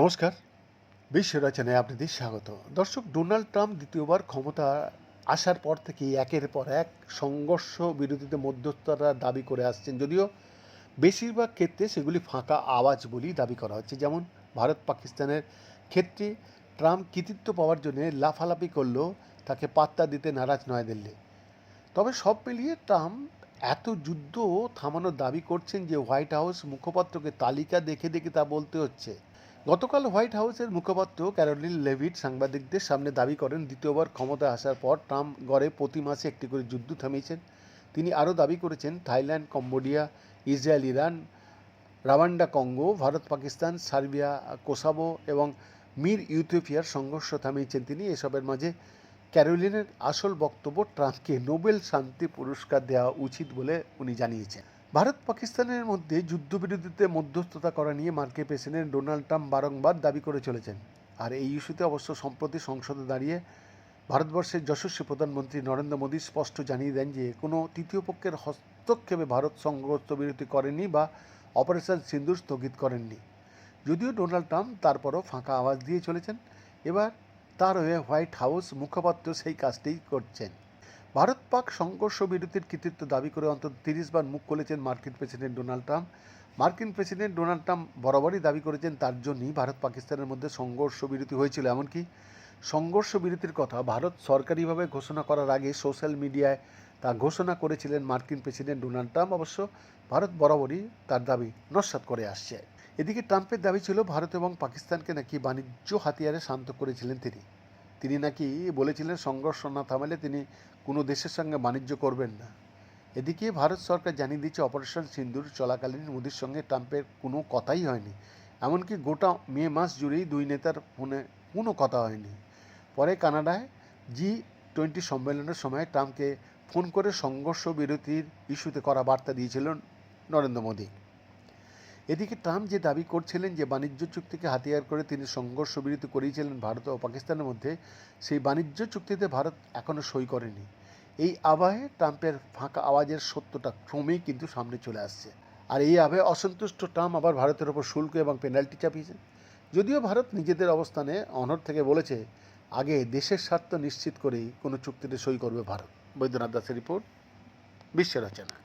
নমস্কার। বিশ্ব রচনায় আপনাদের স্বাগত। দর্শক, ডোনাল্ড ট্রাম্প দ্বিতীয়বার ক্ষমতা আসার পর থেকে একের পর এক সংঘর্ষ বিরোধীতে মধ্যস্থতা দাবি করে আসছেন। যদিও বেশিরভাগ ক্ষেত্রে সেগুলি ফাঁকা আওয়াজ বলেই দাবি করা হচ্ছে। যেমন ভারত পাকিস্তানের ক্ষেত্রে ট্রাম্প কৃতিত্ব পাওয়ার জন্য লাফালাফি করলেও তাকে পাত্তা দিতে নারাজ নয়াদিল্লি। তবে সব মিলিয়ে ট্রাম্প এত যুদ্ধ থামানোর দাবি করছেন যে হোয়াইট হাউস মুখপাত্রকে তালিকা দেখে দেখে তা বলতে হচ্ছে। গতকাল হোয়াইট হাউসের মুখপাত্র ক্যারোলিন লেভিট সাংবাদিকদের সামনে দাবি করেন, দ্বিতীয়বার ক্ষমতায় আসার পর ট্রাম্প গড়ে প্রতি মাসে একটি করে যুদ্ধ থামিয়েছেন। তিনি আরও দাবি করেছেন, Thailand, Cambodia, Israel, Iran, Rwanda, Congo, Bharat, Pakistan, Serbia, Kosovo এবং মির ইউথিওপিয়ার সংঘর্ষ থামিয়েছেন। তিনি এসবের মাঝে ক্যারোলিনের আসল বক্তব্য, ট্রাম্পকে নোবেল শান্তি পুরস্কার দেওয়া উচিত বলে উনি জানিয়েছেন। ভারত পাকিস্তানের মধ্যে যুদ্ধবিরতিতে মধ্যস্থতা করা নিয়ে মার্কিন প্রেসিডেন্ট ডোনাল্ড ট্রাম্প বারংবার দাবি করে চলেছেন। আর এই ইস্যুতে অবশ্য সম্প্রতি সংসদে দাঁড়িয়ে ভারতবর্ষের যশস্বী প্রধানমন্ত্রী নরেন্দ্র মোদী স্পষ্ট জানিয়ে দেন যে কোনো তৃতীয় পক্ষের হস্তক্ষেপে ভারত সংঘর্ষ বিরতি করেনি বা অপারেশন সিন্দুর স্থগিত করেননি। যদিও ডোনাল্ড ট্রাম্প তারপরও ফাঁকা আওয়াজ দিয়ে চলেছেন। এবার তার হয়ে হোয়াইট হাউস মুখপাত্র সেই কাজটিই করছেন। ভারত পাক সংঘর্ষ বিরতির কৃতিত্ব দাবি করে অন্তত তিরিশ বার মুখ খুলেছেন মার্কিন প্রেসিডেন্ট ডোনাল্ড ট্রাম্প। মার্কিন প্রেসিডেন্ট ডোনাল্ড ট্রাম্প বরাবরই দাবি করেছেন তার জন্যই ভারত পাকিস্তানের মধ্যে সংঘর্ষ বিরতি হয়েছিল। এমনকি সংঘর্ষ বিরতির কথা ভারত সরকারিভাবে ঘোষণা করার আগে সোশ্যাল মিডিয়ায় তা ঘোষণা করেছিলেন মার্কিন প্রেসিডেন্ট ডোনাল্ড ট্রাম্প। অবশ্য ভারত বরাবরই তার দাবি নস্বাত করে আসছে। এদিকে ট্রাম্পের দাবি ছিল, ভারত এবং পাকিস্তানকে নাকি বাণিজ্য হাতিয়ারে শান্ত করেছিলেন তিনি। তিনি নাকি বলেছিলেন সংঘর্ষ না থামালে তিনি কোনো দেশের সঙ্গে বাণিজ্য করবেন না। এদিকে ভারত সরকার জানিয়ে দিচ্ছে অপারেশন সিন্দুর চলাকালীন মোদির সঙ্গে ট্রাম্পের কোনো কথাই হয়নি। এমনকি গোটা মে মাস জুড়েই দুই নেতার ফোনে কোনো কথা হয়নি। পরে কানাডায় জি টোয়েন্টি সম্মেলনের সময় ট্রাম্পকে ফোন করে সংঘর্ষ বিরতির ইস্যুতে করা বার্তা দিয়েছিলেন নরেন্দ্র মোদী। এদিকে ট্রাম্প যে দাবি করছিলেন যে বাণিজ্য চুক্তিকে হাতিয়ার করে তিনি সংঘর্ষ বিরতি করিয়েছিলেন ভারত ও পাকিস্তানের মধ্যে, সেই বাণিজ্য চুক্তিতে ভারত এখনও সই করেনি। এই আবহে ট্রাম্পের ফাঁকা আওয়াজের সত্যটা ক্রমেই কিন্তু সামনে চলে আসছে। আর এই আবহে অসন্তুষ্ট ট্রাম্প আবার ভারতের ওপর শুল্ক এবং পেনাল্টি চাপিয়েছেন। যদিও ভারত নিজেদের অবস্থানে অনর থেকে বলেছে, আগে দেশের স্বার্থ নিশ্চিত করেই কোনো চুক্তিতে সই করবে ভারত। বৈদ্যনাথ দাসের রিপোর্ট, বিশ্ব রচনা।